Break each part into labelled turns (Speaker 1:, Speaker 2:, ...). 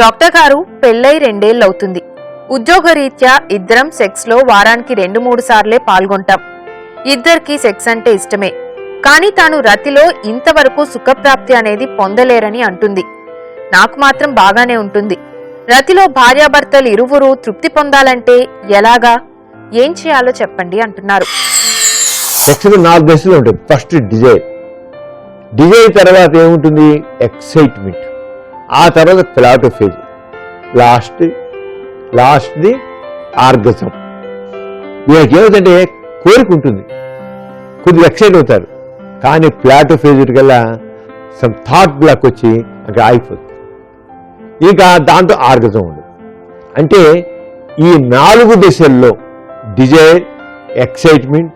Speaker 1: Doctor గారు పెళ్ళై రెండేళ్ళవుతుంది ఉద్యోగరీత్యా ఇద్దరం సెక్స్లో వారానికి రెండు మూడు సార్లే పాల్గొంటాం. ఇద్దరికి సెక్స్ అంటే ఇష్టమే. కానీ తాను రతిలో ఇంతవరకు సుఖప్రాప్తి అనేది పొందలేరని అంటుంది. నాకు మాత్రం బాగానే ఉంటుంది. రతిలో భార్యాభర్తలు ఇరువురు తృప్తి పొందాలంటే ఎలాగా? ఏం చేయాలో చెప్పండి అంటున్నారు.
Speaker 2: సెక్స్లో నాలుగు దశలు ఉంటాయి. First Dzire. డిజైర్ తర్వాత ఏముంటుంది? ఎక్సైట్మెంట్. ఆ తర్వాత ప్లాటోఫేజ్ లాస్ట్ లాస్ట్ది ఆర్గజం. వీళ్ళకి ఏమిటంటే కోరిక ఉంటుంది. కొద్దిగా ఎక్సైట్ అవుతారు. కానీ ప్లాటోఫేజ్ కల్లా సమ్ థాట్ బ్లాక్ వచ్చి అక్కడ ఆగిపోతుంది. ఇక దాంతో ఆర్గజం ఉండదు. అంటే ఈ నాలుగు దశల్లో desire excitement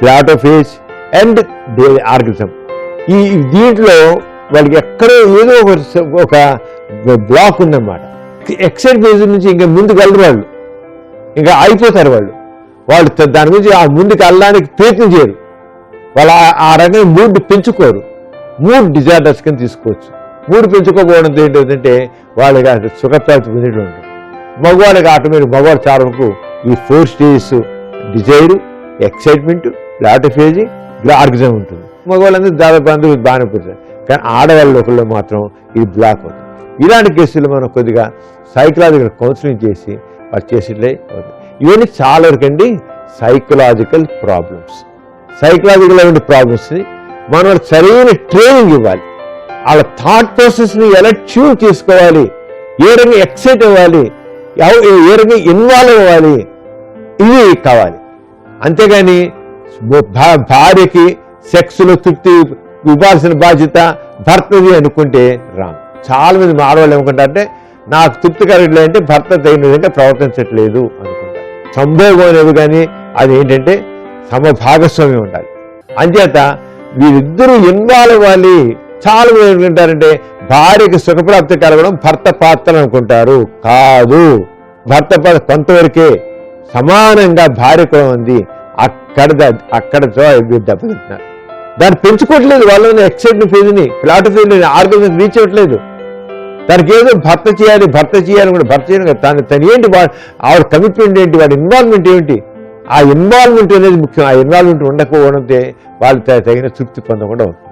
Speaker 2: plateau phase and orgasm. ఈ దీంట్లో వాళ్ళకి ఎక్కడో ఏదో ఒక ఒక బ్లాక్ ఉందన్నమాట. ఎక్సైడ్ ఫేజ్ నుంచి ఇంకా ముందుకు వెళ్ళరు వాళ్ళు. ఇంకా అయిపోతారు వాళ్ళు. వాళ్ళు దాని గురించి ఆ ముందుకు వెళ్ళడానికి ప్రయత్నం చేయరు. వాళ్ళు ఆ- రకంగా మూడ్ పెంచుకోరు. మూడ్ డిజార్డర్స్ కింద తీసుకోవచ్చు. మూడు పెంచుకోకపోవడం ఏంటంటే వాళ్ళకి ఆ సుఖప్రాప్తి పొందేటువంటి ఉంటుంది మగవాళ్ళకి ఆటోమేటిక్ మగవాడు చాలా వరకు ఈ four stages desire excitement plateau phase orgasm ఉంటుంది. మగవాళ్ళందరూ దాదాపు అందరూ బాగానే పోతారు. కానీ ఆడవాళ్ళ ఒకళ్ళు మాత్రం ఇది బ్లాక్ అవుతుంది. ఇలాంటి కేసులు మనం కొద్దిగా సైకలాజికల్ కౌన్సిలింగ్ చేసి వారు అవుతుంది. ఇవన్నీ చాలా వరకు అండి సైకలాజికల్ ప్రాబ్లమ్స్ సైకలాజికల్ అయిన ప్రాబ్లమ్స్ని మనం సరైన ట్రైనింగ్ ఇవ్వాలి. వాళ్ళ థాట్ ప్రాసెస్ని ఎలా ట్యూన్ చేసుకోవాలి ఏ రకంగా ఎక్సైట్ అవ్వాలి ఏ రకంగా ఇన్వాల్వ్ అవ్వాలి ఇవి కావాలి. అంతేగాని భార్యకి సెక్స్లో తృప్తి ఇవ్వాల్సిన బాధ్యత భర్తది అనుకుంటే రాంగ్ చాలా మంది మా ఆడవాళ్ళు ఏమనుకుంటారంటే నాకు తృప్తి కలగట్లేదు అంటే భర్త తగిన విధంగా ప్రవర్తించట్లేదు అనుకుంటారు. సంభోగం అనేది కానీ అది ఏంటంటే సమ భాగస్వామ్యం ఉండాలి. అంచేత వీరిద్దరూ ఇన్వాల్వ్ అవ్వాలి. చాలా మంది అనుకుంటారంటే భార్యకి సుఖప్రాప్తి కలగడం భర్త పాత్ర అనుకుంటారు. కాదు. భర్త పాత్ర కొంతవరకే సమానంగా భార్య కూడా ఉంది. అక్కడ అక్కడ దెబ్బతింటున్నారు. దాన్ని పెంచుకోవట్లేదు వాళ్ళని ఎక్సైట్ ఫీజుని ప్లాట్ ఫీజుని ఆర్గనైజ్ రీచ్ అవ్వట్లేదు. తనకి ఏదో భర్త చేయాలి భర్త చేయాలి కూడా భర్త చేయాలి తను తను ఏంటి ఆవిడ కమిట్మెంట్ ఏంటి వాడి ఇన్వాల్వ్మెంట్ ఏంటి ఆ ఇన్వాల్వ్మెంట్ అనేది ముఖ్యం. ఆ ఇన్వాల్వ్మెంట్ ఉండకపోవడంతో వాళ్ళు తగిన తృప్తి పొందకుండా ఉంటుంది